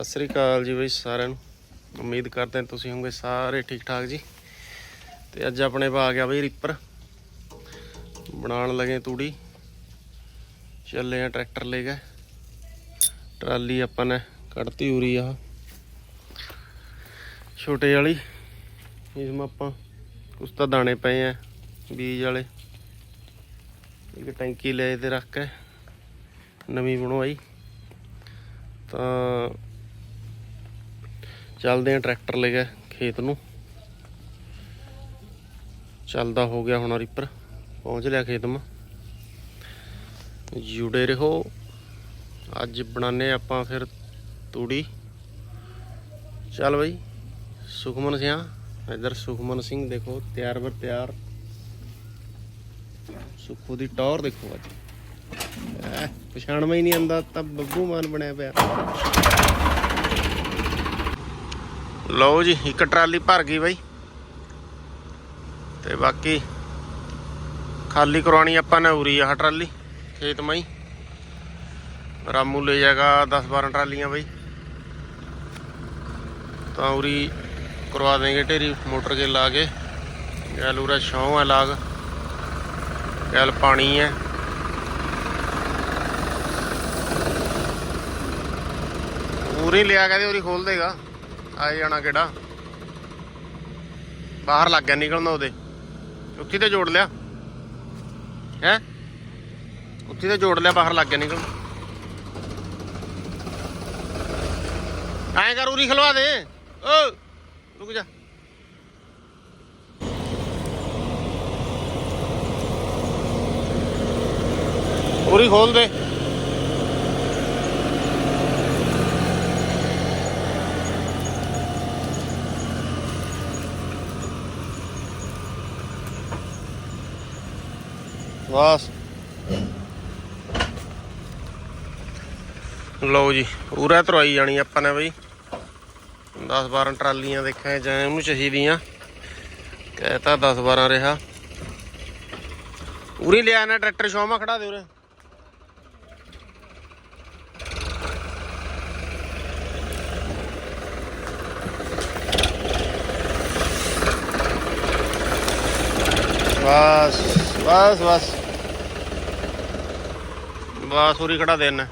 ਸਤਿ ਸ੍ਰੀ ਅਕਾਲ ਜੀ ਬਈ ਸਾਰਿਆਂ ਨੂੰ। ਉਮੀਦ ਕਰਦੇ ਹਾਂ ਤੁਸੀਂ ਹੋਵੋਗੇ ਸਾਰੇ ਠੀਕ ਠਾਕ ਜੀ। ਤੇ ਅੱਜ ਆਪਣੇ ਪਾ ਆ ਗਿਆ ਬਈ ਰੀਪਰ ਬਣਾਉਣ ਲਗੇ ਤੂੜੀ। ਚੱਲੇ ਆ ਟਰੈਕਟਰ ਲੈ ਕੇ। ਟਰਾਲੀ ਆਪਾਂ ਨੇ ਕੱਢਤੀ ਉਰੀ ਆ ਛੋਟੇ ਵਾਲੀ। ਇਸ ਮਾ ਆਪਾਂ ਕੁਛ ਤਾਂ ਦਾਣੇ ਪਏ ਆ, ਬੀਜ ਵਾਲੇ। ਇੱਕ ਟੈਂਕੀ ਲੈ ਤੇ ਰੱਖ ਕੇ। ਨਵੀਂ ਬਣਵਾਈ। ਤਾਂ ਚੱਲਦੇ ਆ ਟਰੈਕਟਰ ਲੈ ਕੇ ਖੇਤ ਨੂੰ। ਚੱਲਦਾ ਹੋ ਗਿਆ ਹੁਣ ਰੀਪਰ ਪਹੁੰਚ ਲਿਆ ਖੇਤ ਮਾ। ਜੁੜੇ ਰਹੋ। ਅੱਜ ਬਣਾਣੇ ਆਪਾਂ ਫਿਰ ਤੂੜੀ। ਚੱਲ ਬਈ, ਸੁਖਮਨ ਸਿਆ, ਇਧਰ ਸੁਖਮਨ ਸਿੰਘ ਦੇਖੋ, ਤਿਆਰ ਬਰ ਤਿਆਰ। ਸੁਖੂ ਦੀ ਟੌਰ ਦੇਖੋ ਅੱਜ। ਐ ਹੀ ਨਹੀਂ ਆਂਦਾ ਤਾਂ ਬੱਬੂ ਮਾਨ ਬਣਿਆ ਪਿਆ। ਲਓ ਜੀ, ਇੱਕ ਟਰਾਲੀ ਭਰ ਗਈ ਬਾਈ। ਤੇ ਬਾਕੀ ਖਾਲੀ ਕਰਵਾਉਣੀ ਆਪਾਂ ਨੇ ਉਰੀ ਆਹ ਟਰਾਲੀ, ਖੇਤ ਮਾਈ। ਰਾਮੂ ਲੈ ਜਾਏਗਾ 10 12 ਟਰਾਲੀਆਂ ਬਾਈ। ਤਾਂ ਉਰੀ ਕਰਵਾ ਦੇਂਗੇ ਢੇਰੀ, ਮੋਟਰ ਕੇ ਲਾ ਕੇ। ਗੈਲ ਉਰਾ ਛਾਂ ਹੈ ਲਾਗ। ਗੈਲ ਪਾਣੀ ਹੈ ਉਰੀ ਲਿਆ ਕੇ ਤੇ ਉਰੀ ਖੋਲ ਦੇਗਾ। ਆਏ ਜਾਣਾ ਕਿਹੜਾ? ਬਾਹਰ ਲੱਗ ਗਿਆ ਨਿਕਲਣਾ ਉਹਦੇ। ਉੱਥੇ ਤੇ ਜੋੜ ਲਿਆ। ਹੈ? ਉੱਥੇ ਤੇ ਜੋੜ ਲਿਆ, ਬਾਹਰ ਲੱਗ ਗਿਆ ਨਿਕਲ ਐਂ ਕਰ, ਉਰੀ ਖਲਵਾ ਦੇ। ਓ, ਰੁਕ ਜਾ। ਉਰੀ ਖੋਲ ਦੇ। ਬਸ। ਲਓ ਜੀ, ਪੂਰਾ ਤਰਵਾਈ ਜਾਣੀ ਆਪਾਂ ਨੇ ਬਈ। 10 12 ਟਰਾਲੀਆਂ ਦੇਖਾਂ, ਜਾਂ ਉਹਨੂੰ ਚਾਹੀਦੀਆਂ ਕਹਿਤਾ 10 12 ਰਿਹਾ। ਉਰੀ ਲਿਆ ਨਾ, ਟਰੈਕਟਰ ਸ਼ੋਮਾ ਖੜਾ ਦੇ ਉਰੇ। ਬਸ ਬਸ ਬਸ। ਬਸ ਉਰੀ ਖੜਾ ਦੇਣਾ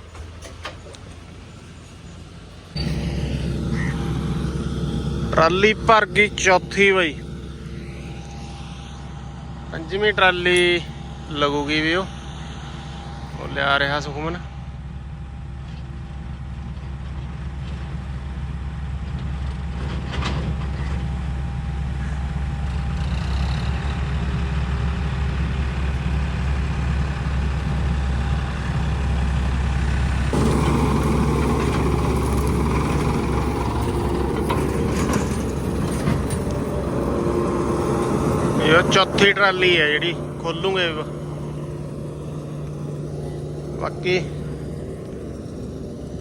ਟਰਾਲੀ ਭਰ ਗਈ ਚੌਥੀ ਬਈ। ਪੰਜਵੀਂ ਟਰਾਲੀ ਲੱਗੂਗੀ ਵੀ ਉਹ ਉਹ ਲਿਆ ਰਿਹਾ ਸੁਖਮਨ ਇਹ ਚੌਥੀ ਟਰਾਲੀ ਹੈ ਜਿਹੜੀ ਖੋਲੂਗੇ ਬਾਕੀ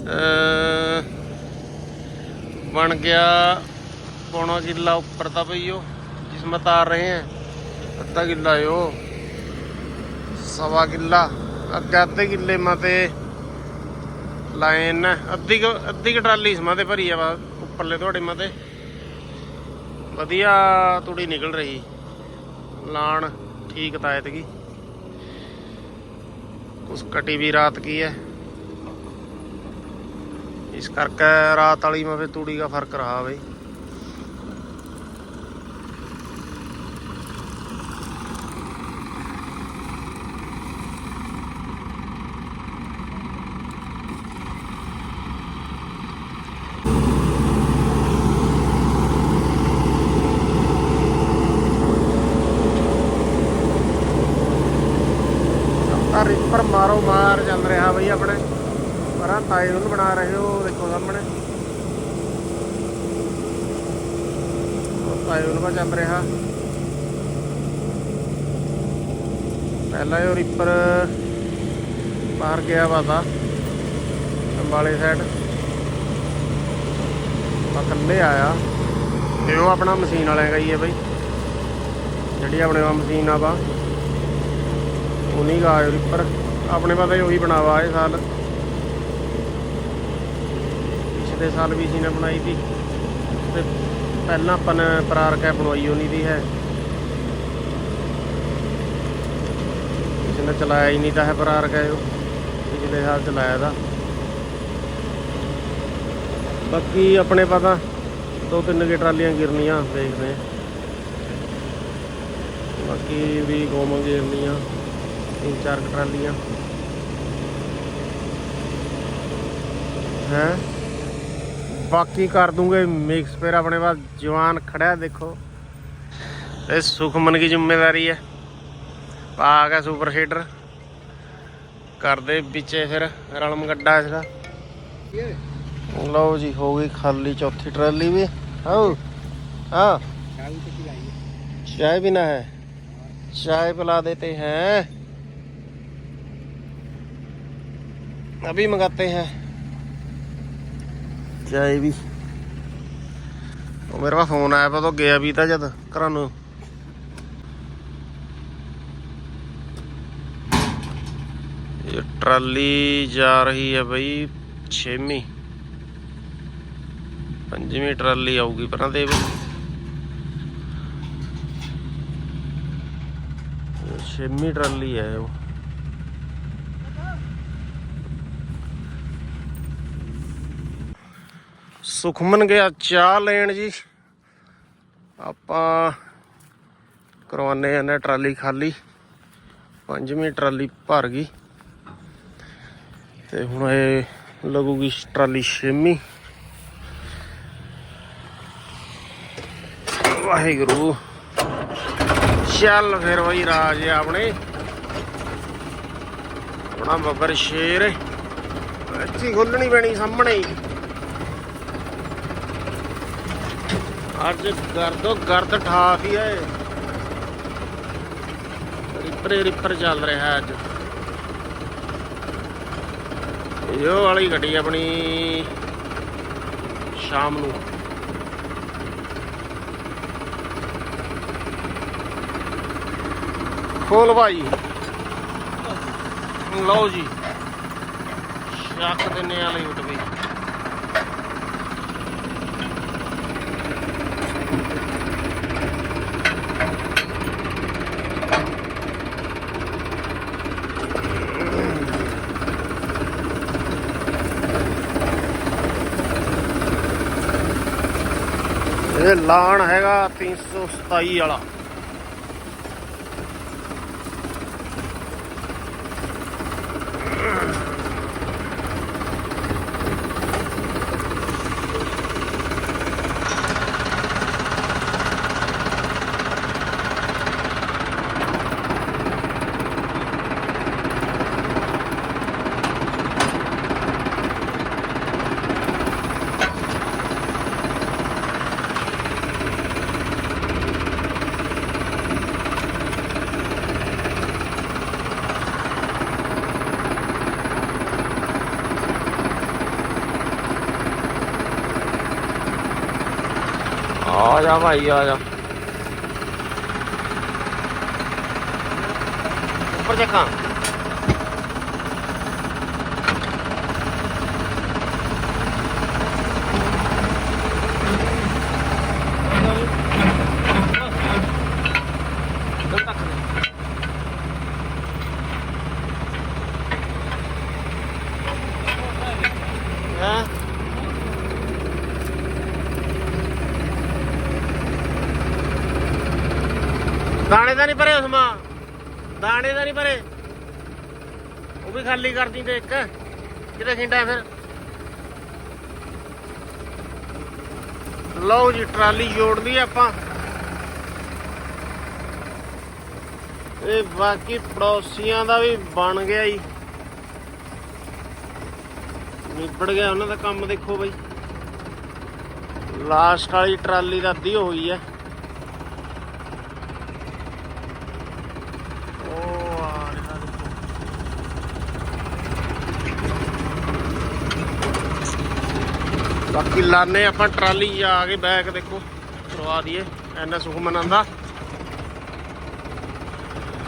ਅਹ, ਬਣ ਗਿਆ ਪੌਣਾ ਕਿੱਲਾ ਉੱਪਰ ਤਾਂ ਭਈ ਉਹ ਜਿਸ ਤਾਰ ਰਹੇ ਹੈ ਅੱਧਾ ਕਿੱਲਾ ਏ ਉਹ। ਸਵਾ ਕਿੱਲਾ ਅੱਗੇ ਅੱਧੇ ਕਿੱਲੇ ਮਾ ਲਾਈਨ। ਅੱਧੀ ਕੁ- ਅੱਧੀ ਕੁ ਟਰਾਲੀ ਇਸ ਤੇ ਭਰੀ ਆ ਵਾ ਉੱਪਰਲੇ ਤੁਹਾਡੇ ਮਾ ਵਧੀਆ ਤੂੜੀ ਨਿਕਲ ਰਹੀ। ਲਾਣ ਠੀਕ ਤਾਂ ਐਤਕੀ। ਉਸ ਕਟੀ ਵੀ ਰਾਤ ਕੀ ਹੈ ਇਸ ਕਰਕੇ ਰਾਤ ਵਾਲੀ ਮੇ ਤੂੜੀ ਦਾ ਫ਼ਰਕ ਰਹਾ ਬਈ ਤਾਂ ਰਿਪਰ ਮਾਰੋ ਮਾਰ ਚੱਲ ਰਿਹਾ ਬਈ ਆਪਣੇ। ਪਰਾਂ ਤਾਏ ਨੂੰ ਬਣਾ ਰਹੇ ਹੋ ਦੇਖੋ ਸਾਹਮਣੇ। ਤਾਏ ਨੂੰ ਚੱਲ ਰਿਹਾ। ਪਹਿਲਾਂ ਇਹ ਰਿਪਰ ਬਾਹਰ ਗਿਆ ਵਾ ਤਾ, ਅੰਬਾਲੇ ਸਾਈਡ ਮੈਂ ਆਇਆ। ਤੇ ਉਹ ਆਪਣਾ ਮਸ਼ੀਨ ਵਾਲਿਆਂ ਦਾ ਹੀ ਹੈ ਬਈ। ਜਿਹੜੀ ਆਪਣੇ ਕੋਲ ਮਸ਼ੀਨ ਆ ਵਾ। ਉਨੀ ਗਾ ਰੀਪਰ ਆਪਣੇ ਪਤਾ ਹੀ ਉਹੀ ਬਣਾਵਾ ਇਹ ਸਾਲ। ਪਿਛਲੇ ਸਾਲ ਵੀ ਸੀ ਨੇ ਬਣਾਈ ਸੀ। ਤੇ ਪਹਿਲਾਂ ਆਪਾਂ ਨੇ ਪਰਾਰ ਕੈ ਬਣਵਾਈ ਹੋਣੀ ਦੀ ਹੈ। ਕਿਸੇ ਚਲਾਇਆ ਹੀ ਨਹੀਂ ਤਾਂ ਹੈ ਪਰਾਰ ਕੈ ਉਹ ਪਿਛਲੇ ਸਾਲ ਚਲਾਇਆ ਦਾ ਬਾਕੀ ਆਪਣੇ ਪਤਾ, ਦੋ ਤਿੰਨ ਕੇ ਟਰਾਲੀਆਂ ਗਿਰਨੀਆਂ, ਦੇਖਦੇ ਬਾਕੀ ਵੀ ਗੋਮ ਗਿਰਨੀਆਂ, ਤਿੰਨ ਚਾਰ ਕੁ ਟਰਾਲੀਆਂ। हैं। बाकी कर दूँगे, मिक्स फिर अपने पास जवान खड़ा है, देखो। ये सुखमन की ज़िम्मेदारी है। आ गया सुपर हीटर। कर दे पीछे फिर, रलम गड्ढा इसका। लो जी, हो गई खाली चौथी ट्राली भी। हाँ चाय पीना है। चाय पिला देते हैं। अभी मंगाते हैं। ਚਾਹੇ ਵੀ। ਉਹ ਮੇਰਾ ਫੋਨ ਆਇਆ ਪਾ ਗਿਆ ਵੀ ਤਾਂ ਜਦ ਘਰਾਂ ਨੂੰ। ਇਹ ਟਰਾਲੀ ਜਾ ਰਹੀ ਹੈ ਬਈ 6ਵੀਂ ਪੰਜਵੀਂ ਟਰਾਲੀ ਆਊਗੀ ਪਰਾਂ ਦੇ ਵਿੱਚ ਛੇਵੀਂ ਟਰਾਲੀ ਹੈ ਉਹ। ਸੁਖਮਨ ਗਿਆ, ਚਾਹ ਲੈਣ ਜੀ। ਆਪਾਂ ਕਰਵਾਨੇ ਆ ਟਰਾਲੀ ਖਾਲੀ। ਪੰਜਵੀਂ ਟਰਾਲੀ ਭਰ ਗਈ। ਤੇ ਹੁਣ ਇਹ ਲੱਗੂਗੀ ਟਰਾਲੀ ਛੇਵੀਂ। ਵਾਹਿਗੁਰੂ। ਚੱਲ ਫਿਰ ਬਈ ਰਾਜ ਆਪਣੇ। ਆਪਣਾ ਬੱਬਰ ਸ਼ੇਰ। ਅੱਛੀ ਖੋਲਣੀ ਪੈਣੀ ਸਾਹਮਣੇ। ਹੀ ਅੱਜ ਗਰਦੋ ਗਰਦ ਠਾਕ ਹੀ ਹੈ ਰਿਪਰੇ ਰਿਪਰ ਚੱਲ ਰਿਹਾ ਅੱਜ। ਇਹੋ ਵਾਲੀ ਗੱਡੀ ਆਪਣੀ ਸ਼ਾਮ ਨੂੰ। ਖੋਲ ਭਾਈ। ਲਓ ਜੀ। ਸ਼ੱਕ ਦਿੰਨੇ ਵਾਲੀ ਉੱਠ ਗਈ ਇਹ ਲਾਣ ਹੈਗਾ 327 ਵਾਲਾ ਆ ਜਾ ਭਾਈ ਆ ਜਾ। ਉੱਪਰ ਦੇਖਾਂ ਹਾਂ ਦਾਣੇ ਦਾ ਨਹੀਂ ਭਰੇ ਉਸਮਾ ਦਾਣੇ ਦਾ ਨਹੀਂ ਭਰੇ ਉਹ ਵੀ ਖਾਲੀ ਕਰਦੀ ਤੇ ਇੱਕ ਕਿਤੇ ਖਿੰਡਾ ਫਿਰ। ਲਓ ਜੀ, ਟਰਾਲੀ ਜੋੜ ਲਈ ਆਪਾਂ। ਇਹ ਬਾਕੀ ਪੜੋਸੀਆਂ ਦਾ ਵੀ ਬਣ ਗਿਆ ਜੀ। ਨਿਬੜ ਗਿਆ ਉਹਨਾਂ ਦਾ ਕੰਮ ਦੇਖੋ ਬਈ। ਲਾਸਟ ਵਾਲੀ ਟਰਾਲੀ ਦਾ ਅੱਧੀ ਹੋਈ ਹੈ ਉਹ ਆ ਰਿਹਾ ਦੇਖੋ ਬਾਕੀ ਲਾਣੇ ਆਪਾਂ ਟਰਾਲੀ ਜਾ ਕੇ ਬੈਕ ਦੇਖੋ, ਕਰਵਾ ਦਈਏ, ਐਨਾ ਸੁਖਮਨ ਆਂਦਾ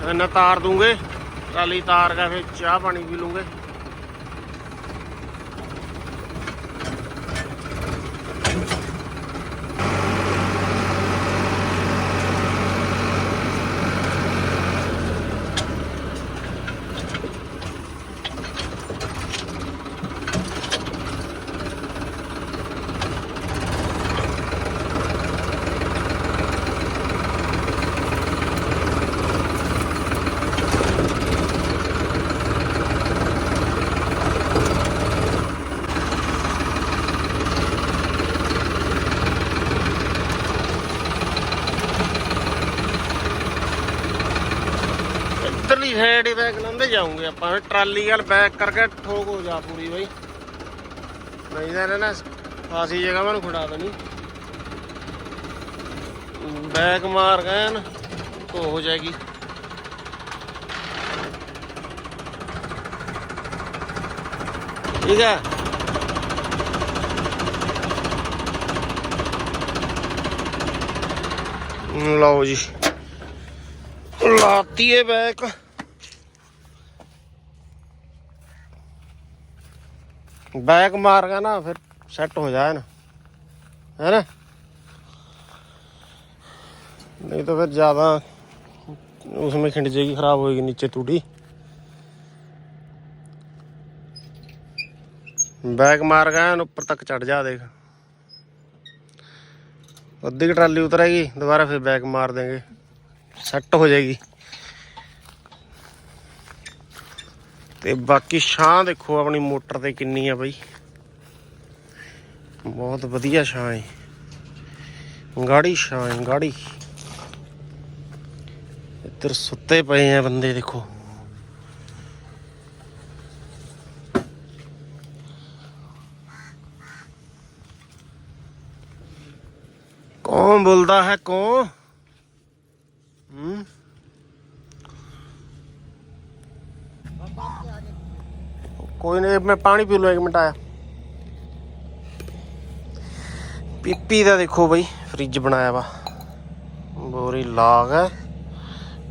ਐਨਾ ਤਾਰ ਦੂੰਗੇ, ਟਰਾਲੀ ਤਾਰ ਕੇ ਫਿਰ ਚਾਹ ਪਾਣੀ ਪੀ ਲੂੰਗੇ। ਸਾਈਡ ਹੀ ਬੈਕ ਲਾਉਂਦੇ ਜਾਉਂਗੇ ਆਪਾਂ। ਫਿਰ ਟਰਾਲੀ ਵਾਲ ਬੈਕ ਕਰਕੇ ਠੋਕ ਹੋ ਜਾ ਪੂਰੀ ਬਈ। ਨਹੀਂ ਤਾਂ ਨਾ ਫਾਸੀ ਜਗ੍ਹਾ ਮੈਨੂੰ ਖੜਾ ਦੇਣੀ। ਬੈਕ ਮਾਰ ਗਏ ਨਾ ਧੋ ਹੋ ਜਾਏਗੀ। ਠੀਕ ਹੈ ਲਓ ਜੀ। ਲਾਤੀ ਏ ਬੈਕ ਬੈਕ ਮਾਰ ਗਿਆ ਨਾ ਫਿਰ ਸੈੱਟ ਹੋ ਜਾਏ ਨਾ है ना नहीं तो फिर ज़्यादा उसमें खिंड जाएगी खराब होएगी नीचे टूटी बैक मार गया न ऊपर तक चढ़ जा देख अद्धी की ट्राली उतरेगी दोबारा फिर बैक मार देंगे सेट हो जाएगी ਤੇ ਬਾਕੀ ਛਾਂ ਦੇਖੋ ਆਪਣੀ ਮੋਟਰ ਤੇ ਕਿੰਨੀ ਆ ਬਈ। ਬਹੁਤ ਵਧੀਆ ਛਾਂ ਹੈ ਗਾੜੀ ਛਾਂ ਹੈ ਗਾੜੀ। ਇੱਧਰ ਸੁੱਤੇ ਪਏ ਆ ਬੰਦੇ ਦੇਖੋ। ਕੌਣ ਬੋਲਦਾ ਹੈ, ਕੌਣ ਹੂੰ ਕੋਈ ਨਹੀਂ ਮੈਂ ਪਾਣੀ ਪੀ ਲਵਾਂ ਇੱਕ ਮਿੰਟ ਆਇਆ। ਪੀਪੀ ਦਾ ਦੇਖੋ ਬਈ, ਫ੍ਰਿਜ ਬਣਾਇਆ ਵਾ। ਬੋਰੀ ਲਾਗ ਹੈ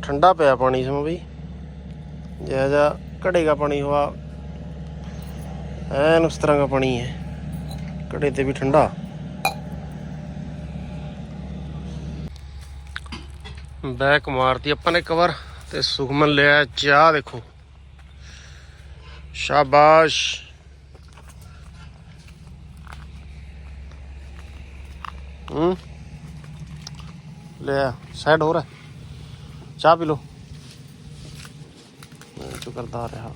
ਠੰਡਾ ਪਿਆ ਪਾਣੀ ਸਮੋ ਬਈ। ਜਿਹਾ ਜਿਹਾ ਘੜੇਗਾ ਪਾਣੀ ਹਵਾ ਐਨ ਉਸ ਤਰ੍ਹਾਂ ਦਾ ਪਾਣੀ ਹੈ ਘੜੇ ਤੇ ਵੀ ਠੰਡਾ। ਬੈਕ ਮਾਰਤੀ ਆਪਾਂ ਨੇ ਕਵਰ ਤੇ ਸੁਖਮਨ ਲਿਆ ਚਾਹ ਦੇਖੋ। ਸ਼ਾਬਾਸ਼। ਹੂੰ? ਲੈ ਸਾਈਡ ਹੋ ਰਿਹਾ ਚਾਹ ਪੀ ਲੋ ਮੈਂ ਜੋ ਕਰਦਾ ਰਿਹਾ।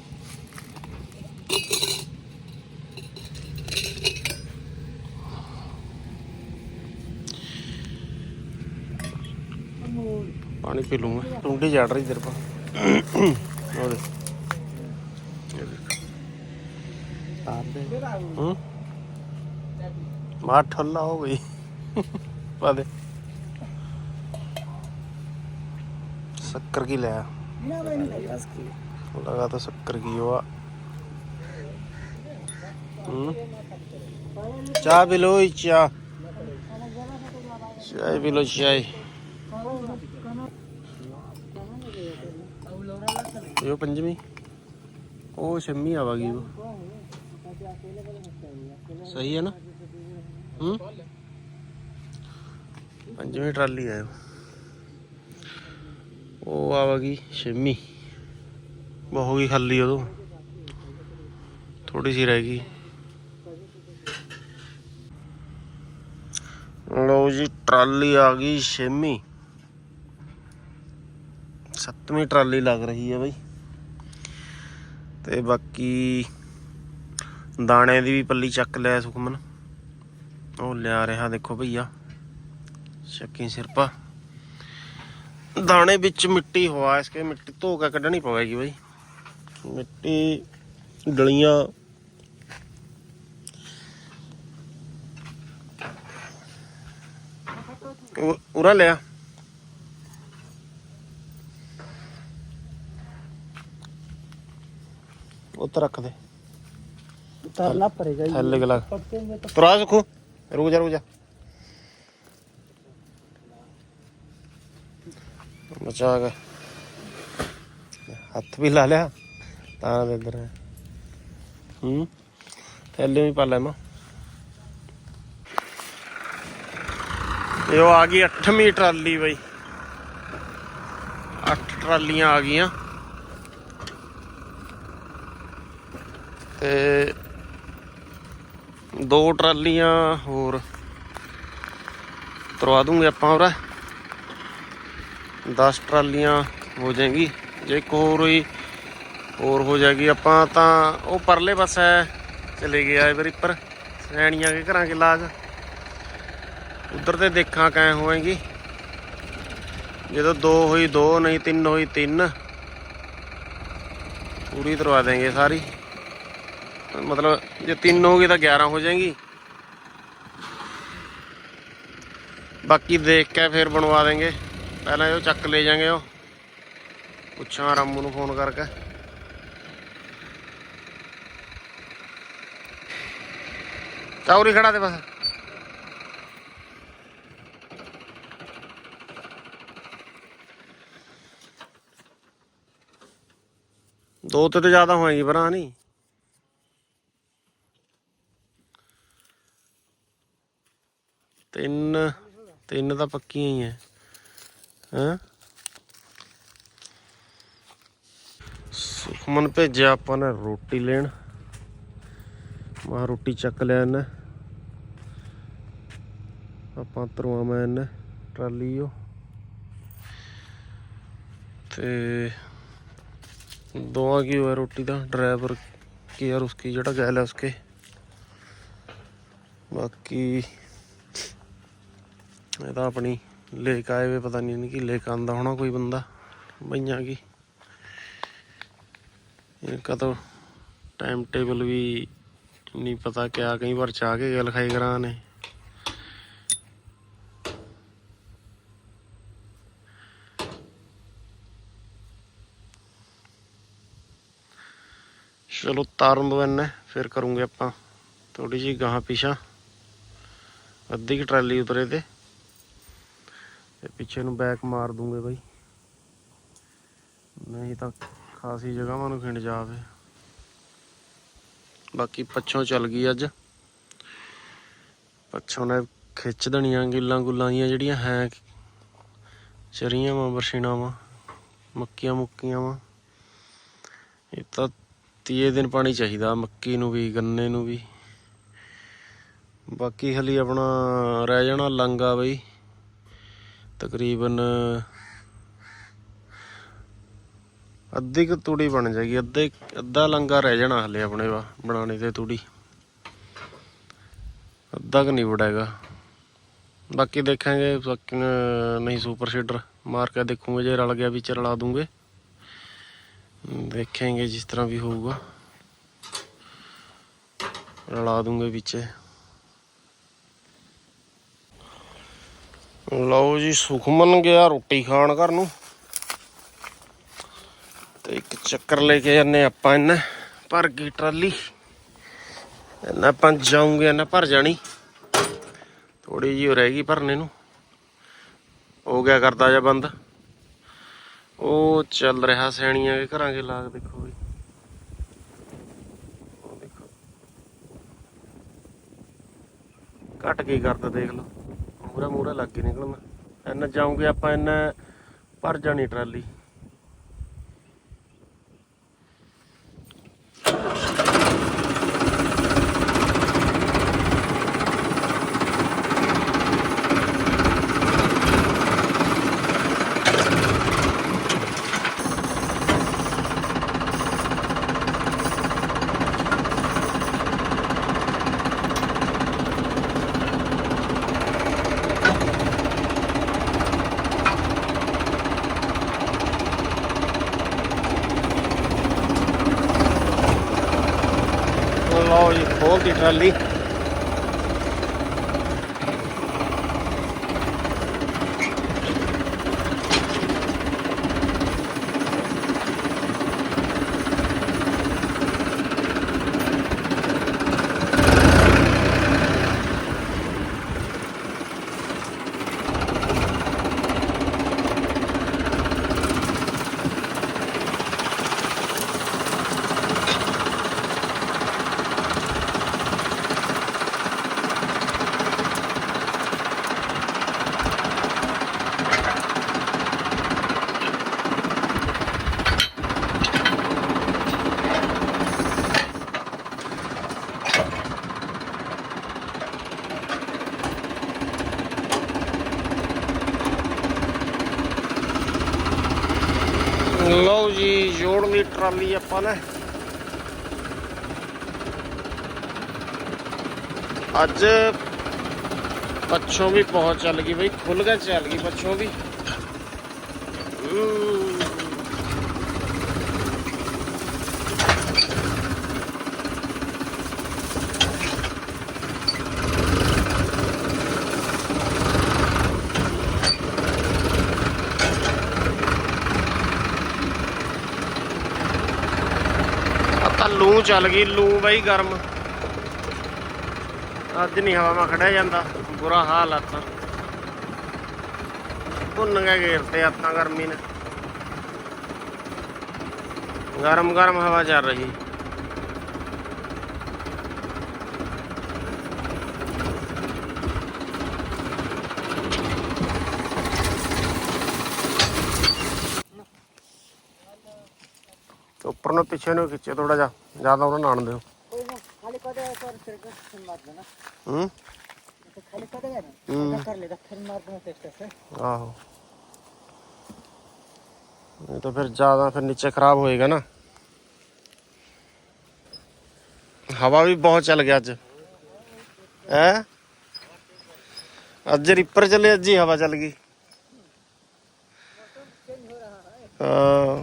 ਪਾਣੀ ਪੀ ਲੂੰਗਾ ਟੁੰਡੀ ਜੜ ਰਹੀ ਤੇਰੇ ਪਾ ਉਹ बाहर हम्म? ठल्ला हो गई। वादे शक्कर की लाया लगा तो शक्कर की हुआ हम्म? चाय पी लो चाय चाय पी लो चाय। यो पंजमी? ओ शम्मी आवागी वो। ਸਹੀ ਹੈ ਨਾ? ਹੂੰ? ਪੰਜਵੀਂ ਟਰਾਲੀ ਆਇਓ ਉਹ ਆਵਾਗੀ ਛੇਵੀਂ ਹੋ ਗਈ ਖਾਲੀ ਉਦੋਂ। ਥੋੜੀ ਸੀ ਰਹਿ ਗਈ। ਲੋ ਜੀ, ਟਰਾਲੀ ਆ ਗਈ ਛੇਵੀਂ ਸੱਤਵੀਂ ਟਰਾਲੀ ਲੱਗ ਰਹੀ ਹੈ ਬਈ। ਤੇ ਬਾਕੀ ਦਾਣੇ ਦੀ ਵੀ ਪੱਲੀ ਚੱਕ ਲਿਆ ਸੁਖਮਨ। ਉਹ ਲਿਆ ਰਿਹਾ ਦੇਖੋ ਭਈਆ। ਸ਼ੱਕੀ ਸਿਰਪਾ। ਦਾਣੇ ਵਿੱਚ ਮਿੱਟੀ ਹੋਆ, ਇਸਕੇ ਮਿੱਟੀ ਧੋ ਕੇ ਕੱਢਣੀ ਪਵੇਗੀ ਬਈ। ਮਿੱਟੀ, ਡਲੀਆਂ। ਉ- ਉਰਾ ਲਿਆ। ਉੱਤੇ ਰੱਖ ਦੇ। उतारना पड़ेगा ये। ਥੱਲੇ ਗਲਾ पकेंगे तो ਤੁਰਾ ਸੁਖੋ ਰੁਕ ਜਾ ਰੁਕ ਜਾ ਬਚਾ ਕੇ ਹੱਥ ਵੀ ਲਾ ਲਿਆ ਤਾਂ ਦੇ ਇਧਰ ਹੂੰ ਥੱਲੇ ਵੀ ਪਾ ਲੈ ਮਾ ਇਹ ਉਹ ਆ ਗਈ 8ਵੀਂ ਟਰਾਲੀ ਬਈ 8 ਟਰਾਲੀਆਂ ਆ ਗਈਆਂ ਤੇ ਦੋ ਟਰਾਲੀਆਂ, ਹੋਰ ਤਰਵਾ ਦੂੰਗੇ ਆਪਾਂ ਉਰਾ। ਦਸ ਟਰਾਲੀਆਂ ਹੋ ਜਾਏਗੀ। ਜੇ ਇੱਕ ਹੋਰ ਹੋਈ, ਹੋਰ ਹੋ ਜਾਏਗੀ। ਆਪਾਂ ਤਾਂ ਉਹ ਪਰਲੇ ਪਾਸੇ ਚਲੇ ਗਿਆ ਆਏ ਵਾਰੀ, ਪਰ ਸੈਣੀਆਂ ਕੇ ਘਰਾਂ ਕੇ ਲਾਗ ਉਧਰ ਤੇ ਦੇਖਾਂ ਕੈ ਹੋਏਗੀ। ਜਦੋਂ ਦੋ ਹੋਈ, ਦੋ, ਨਹੀਂ ਤਿੰਨ ਹੋਈ, ਤਿੰਨ। ਪੂਰੀ ਤਰਵਾ ਦੇਾਂਗੇ ਸਾਰੀ। ਮਤਲਬ ਜੇ 3 ਹੋਗੇ ਤਾਂ 11 ਹੋ ਜਾਏਗੀ। ਬਾਕੀ ਦੇਖ ਕੇ ਫਿਰ ਬਣਵਾ ਦੇਂਗੇ। ਪਹਿਲਾਂ ਇਹ ਚੱਕ ਲੈ ਜਾਾਂਗੇ ਉਹ। ਪੁੱਛਾਂ ਰਾਮੂ ਨੂੰ ਫੋਨ ਕਰਕੇ। ਚੌਰੀ ਖੜਾ ਦੇ ਬਸ। ਦੋ ਤੇ ਜ਼ਿਆਦਾ ਹੋਏਗੀ ਭਰਾ ਨਹੀਂ। ਤਿੰਨ ਤਿੰਨ ਤਾਂ ਪੱਕੀਆਂ ਹੀ ਐ। ਹਾਂ? ਸੁਖਮਨ ਭੇਜਿਆ ਆਪਾਂ ਨੇ ਰੋਟੀ ਲੈਣ। ਮਾ ਰੋਟੀ ਚੱਕ ਲਿਆ ਇਹਨੇ। ਆਪਾਂ ਤਰਵਾ ਮੈਂ ਇਹਨੇ, ਟਰਾਲੀ ਉਹ। ਤੇ ਦੁਆ ਕੀ ਹੋਇਆ ਰੋਟੀ ਦਾ? ਡਰਾਈਵਰ ਕੀ ਯਾਰ ਉਸकी ਜਿਹੜਾ ਗੈਲ ਹੈ ਉਸਕੇ। ਬਾਕੀ ਇਹ ਤਾਂ ਆਪਣੀ ਲੇਕ ਆਏ ਵੇ ਪਤਾ ਨਹੀਂ ਕਿ ਲੇਕ ਆਂਦਾ ਹੋਣਾ ਕੋਈ ਬੰਦਾ, ਬਈਆਂ ਕੀ। ਇਨਕਾ ਤਾਂ ਟਾਈਮ ਟੇਬਲ ਵੀ ਨਹੀਂ ਪਤਾ ਕਿਆ, ਕਈ ਵਾਰ ਚਾਹ ਕੇ ਗੱਲ ਖਾਈ ਕਰਾਂ ਨੇ। ਚਲੋ ਤਾਰਨ ਦੋ ਇਹਨੇ, ਫਿਰ ਕਰੂੰਗੇ ਆਪਾਂ। ਥੋੜੀ ਜੀ ਗਾਹਾਂ ਪਿਛਾ ਅੱਧੀ ਕੀ ਟਰਾਲੀ ਉਤਰੇ ਤੇ। ਤੇ ਪਿੱਛੇ ਨੂੰ ਬੈਕ ਮਾਰ ਦੂੰਗੇ ਬਾਈ। ਨਹੀਂ ਤਾਂ ਖਾਸੀ ਜਗ੍ਹਾਵਾਂ ਨੂੰ ਖਿੰਡ ਜਾਵੇ। ਬਾਕੀ ਪੱਛੋਂ ਚੱਲ ਗਈ ਅੱਜ। ਪੱਛੋਂ ਨੇ ਖਿੱਚ ਦੇਣੀਆਂ ਗਿੱਲਾਂ ਗੁੱਲਾਂ ਦੀਆਂ ਜਿਹੜੀਆਂ ਹੈ ਚਰੀਆਂ ਵਾਂ ਬਰਸ਼ੀਣਾ ਵਾਂ, ਮੱਕੀਆਂ ਮੁੱਕੀਆਂ ਵਾਂ। ਇਹ ਤਾਂ ਤੀਏ ਦਿਨ ਪਾਣੀ ਚਾਹੀਦਾ, ਮੱਕੀ ਨੂੰ ਵੀ, ਗੰਨੇ ਨੂੰ ਵੀ। ਬਾਕੀ ਹਲੀ ਆਪਣਾ ਰਹਿ ਜਾਣਾ ਲੰਗਾ ਬਈ। ਤਕਰੀਬਨ ਅੱਧੀ ਕੁ ਤੂੜੀ ਬਣ ਜਾਏਗੀ, ਅੱਧੇ, ਅੱਧਾ ਲੰਗਾ ਰਹਿ ਜਾਣਾ ਹਲੇ ਆਪਣੇ ਵਾ ਬਣਾਉਣੇ ਤੇ ਤੂੜੀ। ਅੱਧਾ ਕੁ ਨਹੀਂ ਵੜੇਗਾ। ਬਾਕੀ ਦੇਖਾਂਗੇ ਨਹੀਂ ਸੁਪਰ ਸ਼ੇਡਰ ਮਾਰ ਕੇ ਦੇਖੂਗੇ, ਜੇ ਰਲ ਗਿਆ ਵਿੱਚ ਰਲਾ ਦੂੰਗੇ। ਦੇਖਾਂਗੇ ਜਿਸ ਤਰ੍ਹਾਂ ਵੀ ਹੋਊਗਾ। ਰਲਾ ਦੂੰਗੇ ਵਿੱਚ। ਲਓ ਜੀ ਸੁਖਮਨ ਗਿਆ ਰੋਟੀ ਖਾਣ ਘਰ ਨੂੰ। ਤੇ ਇੱਕ ਚੱਕਰ ਲੈ ਕੇ ਜਾਂਦੇ ਆਪਾਂ ਇਹਨਾਂ, ਭਰ ਗਈ ਟਰਾਲੀ। ਇਹਨਾਂ ਆਪਾਂ ਜਾਉਂਗੇ ਇਹਨਾਂ ਭਰ ਜਾਣੀ। ਥੋੜੀ ਜਿਹੀ ਰਹਿ ਗਈ ਭਰਨੇ ਨੂੰ। ਹੋ ਗਿਆ ਕਰਦਾ ਜਾ ਬੰਦ। ਉਹ ਚੱਲ ਰਿਹਾ ਸੈਣੀਆਂ ਦੇ ਘਰਾਂ ਦੇ ਲਾਗ ਦੇਖੋ ਬਈ ਉਹ ਘਟ ਕੀ ਕਰਦਾ, ਦੇਖ ਲਓ। ਪੂਰਾ ਮੂਹਰਾ ਲੱਗ ਕੇ ਨਿਕਲਣਾ। ਇੰਨਾ ਜਾਉਂਗੇ ਆਪਾਂ ਇੰਨਾ ਭਰ ਜਾਣੀ ਟਰਾਲੀ। ਲਓ ਜੀ ਖੋਲਦੀ ਟਰਾਲੀ ਲਓ ਜੀ ਟਰਾਲੀ ਆਪਾਂ ਨੇ। ਅੱਜ ਪੱਛੋਂ ਵੀ ਬਹੁਤ ਚੱਲ ਗਈ ਬਈ ਖੁੱਲ ਗਿਆ ਚੱਲ ਗਈ ਪੱਛੋਂ ਵੀ। ਲੂ ਚੱਲ ਗਈ, ਲੂ ਬਈ ਗਰਮ। ਅੱਜ ਨਹੀਂ ਹਵਾ ਮਾ ਖੜਿਆ ਜਾਂਦਾ, ਬੁਰਾ ਹਾਲ ਆ ਤਾਂ। ਭੁੰਨ ਗਿਆ ਗੇਰ ਤੇ ਆਤਾਂ ਗਰਮੀ ਨੇ। ਗਰਮ ਗਰਮ ਹਵਾ ਚੱਲ ਰਹੀ। ਤੇ ਉੱਪਰ ਨੂੰ ਪਿੱਛੇ ਨੂੰ ਖਿੱਚੇ ਥੋੜਾ ਜਿਹਾ ਜਿਆਦਾ ਉਹਨਾਂ ਨਾਣ ਦਿਓ कोई ना खाली कर देगा तो फिर कर फिर मार देना ਹੂੰ तो खाली कर देगा ना हम्म। ऐसा कर लेगा फिर मार देना टेस्ट से ਆਹੋ ਨਹੀਂ ਤਾਂ ਫਿਰ ਜ਼ਿਆਦਾ ਫਿਰ ਨੀਚੇ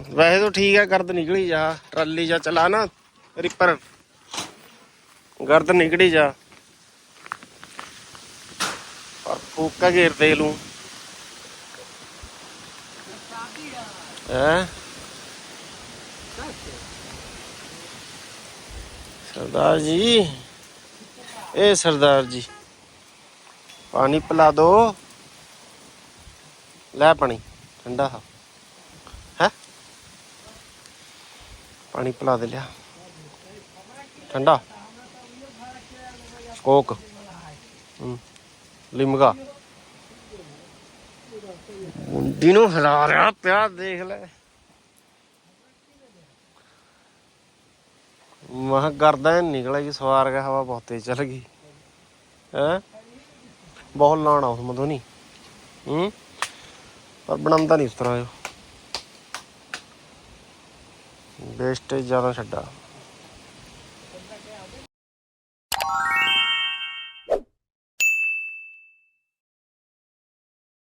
ਖਰਾਬ ਹੋਏਗਾ ਨਾ ਹਵਾ ਵੀ ਬਹੁਤ ਚੱਲ ਗਿਆ ਅੱਜ ਹੈ ਅੱਜ ਰਿਪਰ ਚੱਲੇ ਅੱਜ ਹੀ ਹਵਾ ਚੱਲ ਗਈ ਹਾਂ ਵੈਸੇ ਤਾਂ ਠੀਕ ਹੈ ਗਰਦ ਨਿਕਲੀ ਜਾ ਟਰਾਲੀ ਜਾ ਚਲਾ ਨਾ ਰਿਪਰ ਗਰਦ ਨਿਕਲੀ ਜਾ ਪਰ ਫੂਕਾ ਘੇਰ ਦੇ ਲੂੰ ਹੈ सरदार जी ए सरदार जी पानी पिला दो ले पानी ठंडा है ਪਾਣੀ ਪਿਲਾ ਦੇ ਲਿਆ। ਠੰਡਾ? ਕੋਕ ਲਿਮਗਾ? ਮੁੰਡੀ ਨੂੰ ਹਲਾ ਰਿਹਾ ਪਿਆ, ਦੇਖ ਲੈ। ਮਹ ਕਰਦਾ ਨਿਕਲਿਆ ਜੀ ਸਵਾਰ ਗਿਆ, ਹਵਾ ਬਹੁਤ ਤੇਜ਼ ਚੱਲ ਗਈ। ਹੈ? ਬਹੁਤ ਲਾਣਾ ਉਸ ਮਦੋਂ ਨਹੀਂ ਹੂੰ? ਪਰ ਬਣਾਉਂਦਾ ਨਹੀਂ ਉਸ ਤਰ੍ਹਾਂ ਵੇਸਟੇਜ ਜ਼ਿਆਦਾ ਛੱਡਾ।